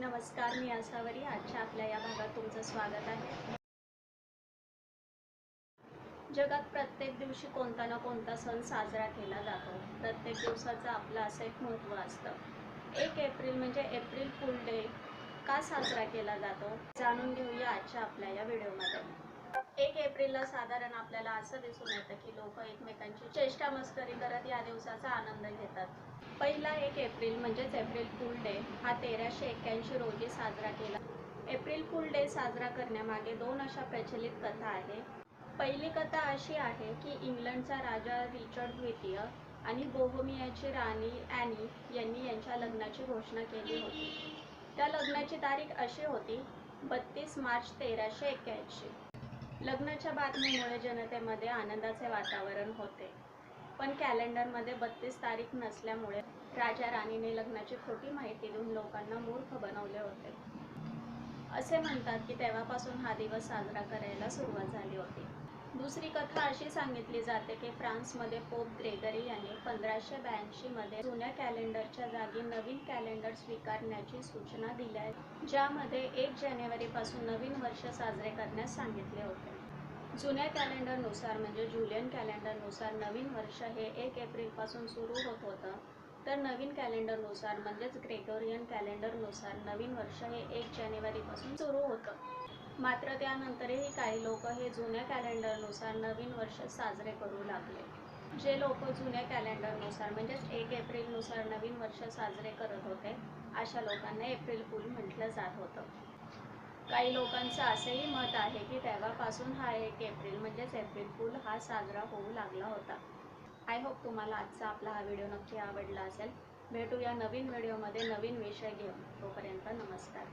नमस्कार मी आसावरी आजच्या आपल्या या भागात तुमचं स्वागत आहे. जगात प्रत्येक दिवशी कोणता ना कोणता सण साजरा केला जातो. प्रत्येक दिवसाचं आपलं असं एक महत्त्व असतं. एक एप्रिल म्हणजे एप्रिल फुल डे का साजरा केला जातो जाणून घेऊया आजच्या आपल्या या व्हिडिओमध्ये. एक एप्रिलला साधारण आपल्याला असं दिसून येतं की लोक एकमेकांची चेष्टा मस्करी करत या दिवसाचा आनंद घेतात. पहिला एक एप्रिल म्हणजेच एप्रिल फुल डे हा तेराशे एक्क्याऐंशी रोजी साजरा केला. एप्रिल फुल डे साजरा करण्यामागे दोन अशा प्रचलित कथा आहे पहिली कथा अशी आहे की इंग्लंडचा राजा रिचर्ड द्वितीय आणि बोहोमियाची राणी ॲनी यांनी यांच्या लग्नाची घोषणा केली होती. त्या लग्नाची तारीख अशी होती बत्तीस मार्च तेराशे एक्क्याऐंशी. लग्नाच्या बातमीमुळे जनतेमध्ये आनंदाचे वातावरण होते. पण कॅलेंडरमध्ये बत्तीस तारीख नसल्यामुळे राजा राणीने लग्नाची खोटी माहिती देऊन लोकांना मूर्ख बनवले होते. असे म्हणतात की तेव्हापासून हा दिवस साजरा करायला सुरुवात झाली होती. दुसरी कथा अशी सांगितली जाते की फ्रान्समध्ये पोप ग्रेगरी यांनी पंधराशे ब्याऐंशीमध्ये जुन्या कॅलेंडरच्या जागी नवीन कॅलेंडर स्वीकारण्याची सूचना दिल्या ज्यामध्ये एक जानेवारीपासून नवीन वर्ष साजरे करण्यास सांगितले होते. जुन्या कॅलेंडरनुसार म्हणजे जुलियन कॅलेंडरनुसार नवीन वर्ष हे एक एप्रिलपासून सुरू होत होतं. तर नवीन कॅलेंडरनुसार म्हणजेच ग्रेगोरियन कॅलेंडरनुसार नवीन वर्ष हे एक जानेवारीपासून सुरू होतं. मात्र त्यानंतरही काही लोक हे जुन्या कॅलेंडरनुसार नवीन वर्ष साजरे करू लागले. जे लोक जुन्या कॅलेंडरनुसार म्हणजेच एक एप्रिलनुसार नवीन वर्ष साजरे करत होते अशा लोकांना एप्रिल फुल म्हटलं जात होतं. काही लोकांचं असंही मत आहे की तेव्हापासून हा एक एप्रिल म्हणजेच एप्रिल फुल हा साजरा होऊ लागला होता. आय होप तुम्हाला आजचा आपला हा व्हिडिओ नक्की आवडला असेल. भेटू या नवीन व्हिडिओमध्ये नवीन विषय घेऊन. तोपर्यंत नमस्कार.